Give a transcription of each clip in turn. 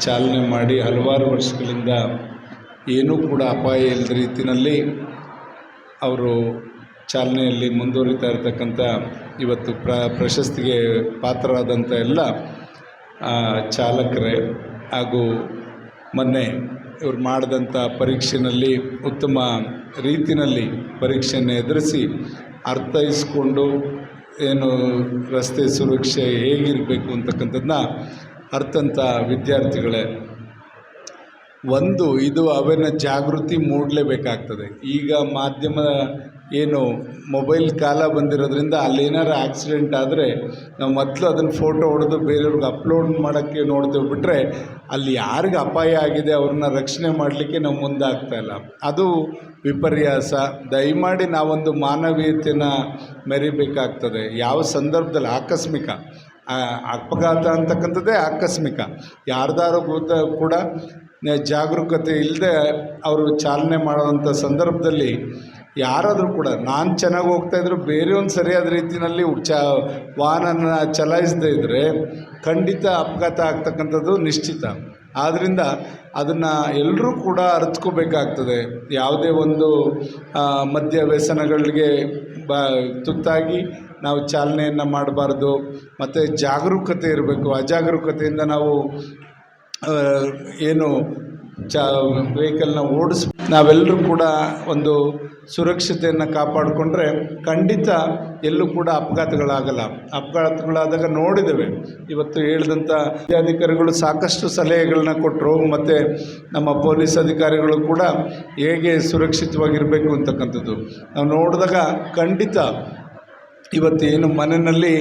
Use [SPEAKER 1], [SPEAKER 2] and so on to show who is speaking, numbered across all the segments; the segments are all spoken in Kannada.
[SPEAKER 1] ಚಾಲನೆ ಮಾಡಿ ಹಲವಾರು ವರ್ಷಗಳಿಂದ ಏನೂ ಕೂಡ ಅಪಾಯ ಇಲ್ಲದ ರೀತಿಯಲ್ಲಿ ಅವರು ಚಾಲನೆಯಲ್ಲಿ ಮುಂದುವರಿತಾ ಇರತಕ್ಕಂಥ ಇವತ್ತು ಪ್ರ ಪ್ರಶಸ್ತಿಗೆ ಪಾತ್ರರಾದಂಥ ಎಲ್ಲ ಚಾಲಕರೇ ಹಾಗೂ ಮೊನ್ನೆ ಇವರು ಮಾಡಿದಂಥ ಪರೀಕ್ಷೆಯಲ್ಲಿ ಉತ್ತಮ ರೀತಿಯಲ್ಲಿ ಪರೀಕ್ಷೆಯನ್ನು ಎದುರಿಸಿ ಅರ್ಥೈಸ್ಕೊಂಡು ಏನು ರಸ್ತೆ ಸುರಕ್ಷೆ ಹೇಗಿರಬೇಕು ಅಂತಕ್ಕಂಥದ್ದನ್ನ ಅರ್ಥಂಥ ವಿದ್ಯಾರ್ಥಿಗಳೇ, ಒಂದು ಇದು ಅವನ ಜಾಗೃತಿ ಮೂಡಲೇಬೇಕಾಗ್ತದೆ ಈಗ ಮಾಧ್ಯಮ ಏನು ಮೊಬೈಲ್ ಕಾಲ ಬಂದಿರೋದ್ರಿಂದ ಅಲ್ಲೇನಾರು ಆಕ್ಸಿಡೆಂಟ್ ಆದರೆ ನಾವು ಮೊದಲು ಅದನ್ನು ಫೋಟೋ ಹೊಡೆದು ಬೇರೆಯವ್ರಿಗೆ ಅಪ್ಲೋಡ್ ಮಾಡೋಕ್ಕೆ ನೋಡ್ತೇವೆ ಬಿಟ್ಟರೆ ಅಲ್ಲಿ ಯಾರಿಗೆ ಅಪಾಯ ಆಗಿದೆ ಅವ್ರನ್ನ ರಕ್ಷಣೆ ಮಾಡಲಿಕ್ಕೆ ನಾವು ಮುಂದಾಗ್ತಾ ಇಲ್ಲ. ಅದು ವಿಪರ್ಯಾಸ. ದಯಮಾಡಿ ನಾವೊಂದು ಮಾನವೀಯತೆಯನ್ನು ಮೆರಿಬೇಕಾಗ್ತದೆ. ಯಾವ ಸಂದರ್ಭದಲ್ಲಿ ಆಕಸ್ಮಿಕ ಅಪಘಾತ ಅಂತಕ್ಕಂಥದ್ದೇ ಆಕಸ್ಮಿಕ. ಯಾರ್ದಾರು ಕೂಡ ಜಾಗರೂಕತೆ ಇಲ್ಲದೆ ಅವರು ಚಾಲನೆ ಮಾಡುವಂಥ ಸಂದರ್ಭದಲ್ಲಿ ಯಾರಾದರೂ ಕೂಡ ನಾನು ಚೆನ್ನಾಗಿ ಹೋಗ್ತಾ ಇದ್ರು ಬೇರೆ ಒಂದು ಸರಿಯಾದ ರೀತಿಯಲ್ಲಿ ಚ ವಾಹನನ ಚಲಾಯಿಸದೇ ಇದ್ದರೆ ಖಂಡಿತ ಅಪಘಾತ ಆಗ್ತಕ್ಕಂಥದ್ದು ನಿಶ್ಚಿತ. ಆದ್ದರಿಂದ ಅದನ್ನು ಎಲ್ಲರೂ ಕೂಡ ಅರಿತ್ಕೋಬೇಕಾಗ್ತದೆ. ಯಾವುದೇ ಒಂದು ಮದ್ಯ ವ್ಯಸನಗಳಿಗೆ ಬ ತುತ್ತಾಗಿ ನಾವು ಚಾಲನೆಯನ್ನು ಮಾಡಬಾರ್ದು, ಮತ್ತು ಜಾಗರೂಕತೆ ಇರಬೇಕು. ಅಜಾಗರೂಕತೆಯಿಂದ ನಾವು ಏನು ಚಾ, ವೆಹಿಕಲ್ನ ಓಡಿಸ್, ನಾವೆಲ್ಲರೂ ಕೂಡ ಒಂದು ಸುರಕ್ಷತೆಯನ್ನು ಕಾಪಾಡಿಕೊಂಡ್ರೆ ಖಂಡಿತ ಎಲ್ಲೂ ಕೂಡ ಅಪಘಾತಗಳಾಗಲ್ಲ. ಅಪಘಾತಗಳಾದಾಗ ನೋಡಿದ್ದೇವೆ. ಇವತ್ತು ಹೇಳಿದಂಥ ಅಧಿಕಾರಿಗಳು ಸಾಕಷ್ಟು ಸಲಹೆಗಳನ್ನ ಕೊಟ್ಟರು ಮತ್ತು ನಮ್ಮ ಪೊಲೀಸ್ ಅಧಿಕಾರಿಗಳು ಕೂಡ ಹೇಗೆ ಸುರಕ್ಷಿತವಾಗಿರಬೇಕು ಅಂತಕ್ಕಂಥದ್ದು. ನಾವು ನೋಡಿದಾಗ ಖಂಡಿತ ಇವತ್ತು ಏನು ಮನೆಯಲ್ಲಿ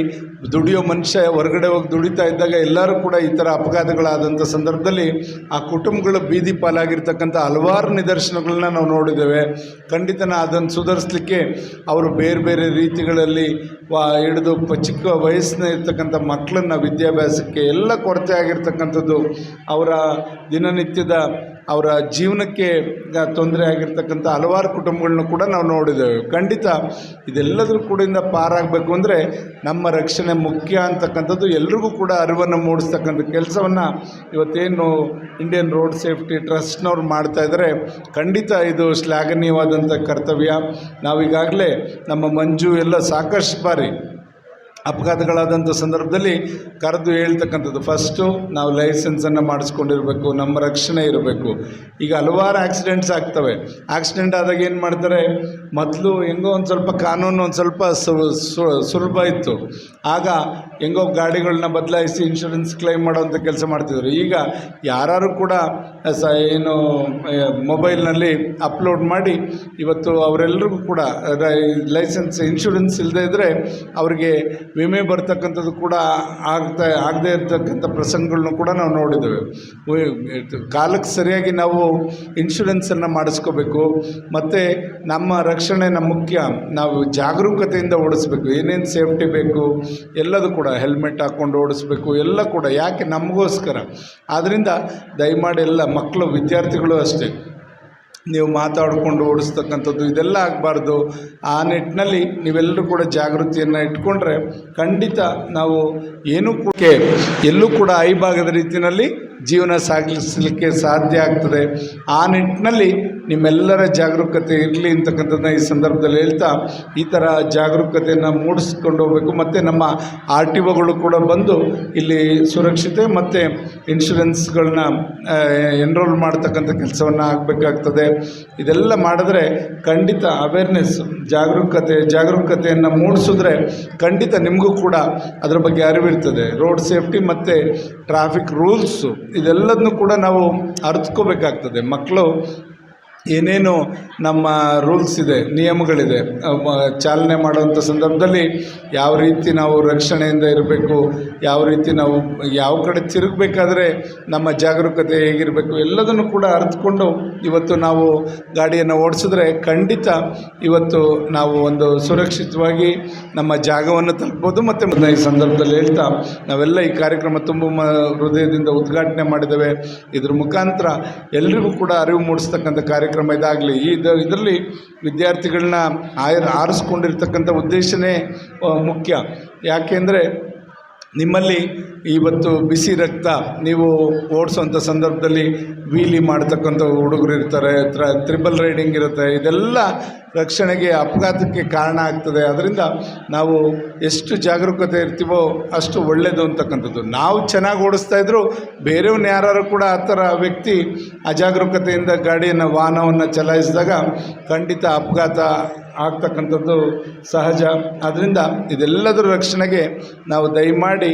[SPEAKER 1] ದುಡಿಯೋ ಮನುಷ್ಯ ಹೊರಗಡೆ ಹೋಗಿ ದುಡಿತಾ ಇದ್ದಾಗ ಎಲ್ಲರೂ ಕೂಡ ಈ ಥರ ಅಪಘಾತಗಳಾದಂಥ ಸಂದರ್ಭದಲ್ಲಿ ಆ ಕುಟುಂಬಗಳು ಬೀದಿ ಪಾಲಾಗಿರ್ತಕ್ಕಂಥ ಹಲವಾರು ನಿದರ್ಶನಗಳನ್ನ ನಾವು ನೋಡಿದ್ದೇವೆ. ಖಂಡಿತನ ಅದನ್ನು ಸುಧಾರಿಸ್ಲಿಕ್ಕೆ ಅವರು ಬೇರೆ ಬೇರೆ ರೀತಿಗಳಲ್ಲಿ ವಾ ಹಿಡಿದು ಚಿಕ್ಕ ವಯಸ್ಸಿನ ಇರ್ತಕ್ಕಂಥ ಮಕ್ಕಳನ್ನ ವಿದ್ಯಾಭ್ಯಾಸಕ್ಕೆ ಎಲ್ಲ ಕೊರತೆ ಆಗಿರ್ತಕ್ಕಂಥದ್ದು ಅವರ ದಿನನಿತ್ಯದ ಅವರ ಜೀವನಕ್ಕೆ ತೊಂದರೆ ಆಗಿರ್ತಕ್ಕಂಥ ಹಲವಾರು ಕುಟುಂಬಗಳನ್ನ ಕೂಡ ನಾವು ನೋಡಿದ್ದೇವೆ. ಖಂಡಿತ ಇದೆಲ್ಲದರ ಕೂಡಿಂದ ಪಾರಾಗಬೇಕು ಅಂದರೆ ನಮ್ಮ ರಕ್ಷಣೆ ಮುಖ್ಯ ಅಂತಕ್ಕಂಥದ್ದು ಎಲ್ರಿಗೂ ಕೂಡ ಅರಿವನ್ನು ಮೂಡಿಸ್ತಕ್ಕಂಥ ಕೆಲಸವನ್ನು ಇವತ್ತೇನು ಇಂಡಿಯನ್ ರೋಡ್ ಸೇಫ್ಟಿ ಟ್ರಸ್ಟ್ನವ್ರು ಮಾಡ್ತಾ ಇದ್ದಾರೆ ಖಂಡಿತ ಇದು ಶ್ಲಾಘನೀಯವಾದಂಥ ಕರ್ತವ್ಯ. ನಾವೀಗಾಗಲೇ ನಮ್ಮ ಮಂಜು ಎಲ್ಲ ಸಾಕಷ್ಟು ಬಾರಿ ಅಪಘಾತಗಳಾದಂಥ ಸಂದರ್ಭದಲ್ಲಿ ಕರೆದು ಹೇಳ್ತಕ್ಕಂಥದ್ದು. ಫಸ್ಟು ನಾವು ಲೈಸೆನ್ಸನ್ನು ಮಾಡಿಸ್ಕೊಂಡಿರಬೇಕು, ನಮ್ಮ ರಕ್ಷಣೆ ಇರಬೇಕು. ಈಗ ಹಲವಾರು ಆಕ್ಸಿಡೆಂಟ್ಸ್ ಆಗ್ತವೆ. ಆಕ್ಸಿಡೆಂಟ್ ಆದಾಗ ಏನು ಮಾಡ್ತಾರೆ? ಮೊದಲು ಹೆಂಗೋ ಒಂದು ಸ್ವಲ್ಪ ಕಾನೂನು ಒಂದು ಸ್ವಲ್ಪ ಸುಲಭ ಇತ್ತು. ಆಗ ಹೆಂಗೋ ಗಾಡಿಗಳನ್ನ ಬದಲಾಯಿಸಿ ಇನ್ಶೂರೆನ್ಸ್ ಕ್ಲೈಮ್ ಮಾಡೋವಂಥ ಕೆಲಸ ಮಾಡ್ತಿದ್ರು. ಈಗ ಯಾರು ಕೂಡ ಸ, ಏನು ಮೊಬೈಲ್ನಲ್ಲಿ ಅಪ್ಲೋಡ್ ಮಾಡಿ ಇವತ್ತು ಅವರೆಲ್ಲರಿಗೂ ಕೂಡ ಲೈಸೆನ್ಸ್ ಇನ್ಶೂರೆನ್ಸ್ ಇಲ್ಲದೇ ಇದ್ದರೆ ಅವರಿಗೆ ವಿಮೆ ಬರ್ತಕ್ಕಂಥದ್ದು ಕೂಡ ಆಗ್ತಾ, ಆಗದೇ ಇರ್ತಕ್ಕಂಥ ಪ್ರಸಂಗಗಳನ್ನು ಕೂಡ ನಾವು ನೋಡಿದ್ದೇವೆ. ಕಾಲಕ್ಕೆ ಸರಿಯಾಗಿ ನಾವು ಇನ್ಶೂರೆನ್ಸನ್ನು ಮಾಡಿಸ್ಕೋಬೇಕು, ಮತ್ತು ನಮ್ಮ ರಕ್ಷಣೆ ನಮ್ಮ ಮುಖ್ಯ, ನಾವು ಜಾಗರೂಕತೆಯಿಂದ ಓಡಿಸ್ಬೇಕು, ಏನೇನು ಸೇಫ್ಟಿ ಬೇಕು, ಎಲ್ಲದೂ ಕೂಡ, ಹೆಲ್ಮೆಟ್ ಹಾಕ್ಕೊಂಡು ಓಡಿಸ್ಬೇಕು, ಎಲ್ಲ ಕೂಡ, ಯಾಕೆ ನಮಗೋಸ್ಕರ? ಆದ್ದರಿಂದ ದಯಮಾಡಿ ಎಲ್ಲ ಮಕ್ಕಳು, ವಿದ್ಯಾರ್ಥಿಗಳು ಅಷ್ಟೇ ನೀವು ಮಾತಾಡಿಕೊಂಡು ಓಡಿಸ್ತಕ್ಕಂಥದ್ದು ಇದೆಲ್ಲ ಆಗಬಾರ್ದು. ಆ ನಿಟ್ಟಿನಲ್ಲಿ ನೀವೆಲ್ಲರೂ ಕೂಡ ಜಾಗೃತಿಯನ್ನು ಇಟ್ಕೊಂಡ್ರೆ ಖಂಡಿತ ನಾವು ಏನೂ ಕೂಡ, ಎಲ್ಲೂ ಕೂಡ ಐಭಾಗದ ರೀತಿಯಲ್ಲಿ ಜೀವನ ಸಾಗಿಸಲಿಕ್ಕೆ ಸಾಧ್ಯ ಆಗ್ತದೆ. ಆ ನಿಟ್ಟಿನಲ್ಲಿ ನಿಮ್ಮೆಲ್ಲರ ಜಾಗರೂಕತೆ ಇರಲಿ ಅಂತಕ್ಕಂಥದ್ದನ್ನ ಈ ಸಂದರ್ಭದಲ್ಲಿ ಹೇಳ್ತಾ, ಈ ಥರ ಜಾಗರೂಕತೆಯನ್ನು ಮೂಡಿಸ್ಕೊಂಡು ಹೋಗಬೇಕು. ಮತ್ತು ನಮ್ಮ ಆರ್ ಟಿ ಒಗಳು ಕೂಡ ಬಂದು ಇಲ್ಲಿ ಸುರಕ್ಷತೆ ಮತ್ತು ಇನ್ಶೂರೆನ್ಸ್ಗಳನ್ನ ಎನ್ರೋಲ್ ಮಾಡ್ತಕ್ಕಂಥ ಕೆಲಸವನ್ನು ಆಗಬೇಕಾಗ್ತದೆ. ಇದೆಲ್ಲ ಮಾಡಿದ್ರೆ ಖಂಡಿತ ಅವೇರ್ನೆಸ್ ಜಾಗರೂಕತೆ, ಜಾಗರೂಕತೆಯನ್ನು ಮೂಡಿಸಿದ್ರೆ ಖಂಡಿತ ನಿಮಗೂ ಕೂಡ ಅದರ ಬಗ್ಗೆ ಅರಿವಿರ್ತದೆ. ರೋಡ್ ಸೇಫ್ಟಿ ಮತ್ತು ಟ್ರಾಫಿಕ್ ರೂಲ್ಸು ಇದೆಲ್ಲದನ್ನು ಕೂಡ ನಾವು ಅರಿತ್ಕೋಬೇಕಾಗ್ತದೆ. ಮಕ್ಕಳು ಏನೇನು ನಮ್ಮ ರೂಲ್ಸ್ ಇದೆ, ನಿಯಮಗಳಿದೆ ಚಾಲನೆ ಮಾಡುವಂಥ ಸಂದರ್ಭದಲ್ಲಿ ಯಾವ ರೀತಿ ನಾವು ರಕ್ಷಣೆಯಿಂದ ಇರಬೇಕು, ಯಾವ ರೀತಿ ನಾವು ಯಾವ ಕಡೆ ತಿರುಗಬೇಕಾದ್ರೆ ನಮ್ಮ ಜಾಗರೂಕತೆ ಹೇಗಿರಬೇಕು ಎಲ್ಲದನ್ನು ಕೂಡ ಅರ್ಥಕೊಂಡು ಇವತ್ತು ನಾವು ಗಾಡಿಯನ್ನು ಓಡಿಸಿದ್ರೆ ಖಂಡಿತ ಇವತ್ತು ನಾವು ಒಂದು ಸುರಕ್ಷಿತವಾಗಿ ನಮ್ಮ ಜಾಗವನ್ನು ತಲುಪ್ಬೋದು. ಮತ್ತು ಈ ಸಂದರ್ಭದಲ್ಲಿ ಹೇಳ್ತಾ ನಾವೆಲ್ಲ ಈ ಕಾರ್ಯಕ್ರಮ ತುಂಬ ಹೃದಯದಿಂದ ಉದ್ಘಾಟನೆ ಮಾಡಿದ್ದೇವೆ. ಇದ್ರ ಮುಖಾಂತರ ಎಲ್ರಿಗೂ ಕೂಡ ಅರಿವು ಮೂಡಿಸ್ತಕ್ಕಂಥ ಕಾರ್ಯಕ್ರಮ ಇದಾಗಲಿ ಇದು ಇದರಲ್ಲಿ ವಿದ್ಯಾರ್ಥಿಗಳನ್ನ ಆರಿಸ್ಕೊಂಡಿರ್ತಕ್ಕಂಥ ಉದ್ದೇಶವೇ ಮುಖ್ಯ. ಯಾಕೆಂದರೆ ನಿಮ್ಮಲ್ಲಿ ಇವತ್ತು ಬಿಸಿ ರಕ್ತ ನೀವು ಓಡಿಸೋಂಥ ಸಂದರ್ಭದಲ್ಲಿ ವೀಲಿ ಮಾಡ್ತಕ್ಕಂಥ ಹುಡುಗರು ಇರ್ತಾರೆ, ತ್ರ, ತ್ರಿಬಲ್ ರೈಡಿಂಗ್ ಇರುತ್ತೆ, ಇದೆಲ್ಲ ರಕ್ಷಣೆಗೆ ಅಪಘಾತಕ್ಕೆ ಕಾರಣ ಆಗ್ತದೆ. ಅದರಿಂದ ನಾವು ಎಷ್ಟು ಜಾಗರೂಕತೆ ಇರ್ತೀವೋ ಅಷ್ಟು ಒಳ್ಳೆಯದು ಅಂತಕ್ಕಂಥದ್ದು. ನಾವು ಚೆನ್ನಾಗಿ ಓಡಿಸ್ತಾ ಇದ್ರು ಬೇರೆಯವ್ನ ಯಾರು ಕೂಡ ಆ ಥರ ವ್ಯಕ್ತಿ ಅಜಾಗರೂಕತೆಯಿಂದ ಗಾಡಿಯನ್ನು, ವಾಹನವನ್ನು ಚಲಾಯಿಸಿದಾಗ ಖಂಡಿತ ಅಪಘಾತ ಆಗ್ತಕ್ಕಂಥದ್ದು ಸಹಜ. ಆದ್ದರಿಂದ ಇದೆಲ್ಲದರ ರಕ್ಷಣೆಗೆ ನಾವು ದಯಮಾಡಿ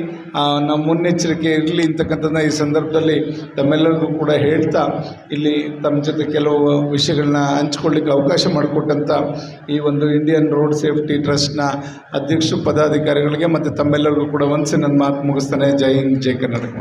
[SPEAKER 1] ನಮ್ಮ ಮುನ್ನೆಚ್ಚರಿಕೆ ಇರಲಿ ಅಂತಕ್ಕಂಥದ್ದನ್ನ ಈ ಸಂದರ್ಭದಲ್ಲಿ ತಮ್ಮೆಲ್ಲರಿಗೂ ಕೂಡ ಹೇಳ್ತಾ, ಇಲ್ಲಿ ತಮ್ಮ ಜೊತೆ ಕೆಲವು ವಿಷಯಗಳನ್ನ ಹಂಚ್ಕೊಳ್ಳಿಕ್ಕೆ ಅವಕಾಶ ಮಾಡಿಕೊಟ್ಟಂಥ ಈ ಒಂದು ಇಂಡಿಯನ್ ರೋಡ್ ಸೇಫ್ಟಿ ಟ್ರಸ್ಟ್ನ ಅಧ್ಯಕ್ಷ ಪದಾಧಿಕಾರಿಗಳಿಗೆ ಮತ್ತು ತಮ್ಮೆಲ್ಲರಿಗೂ ಕೂಡ ಒಂದ್ಸೆ ನನ್ನ ಮಾತು ಮುಗಿಸ್ತಾನೆ. ಜೈ ಹಿಂದ್, ಜೈ ಕರ್ನಾಟಕ.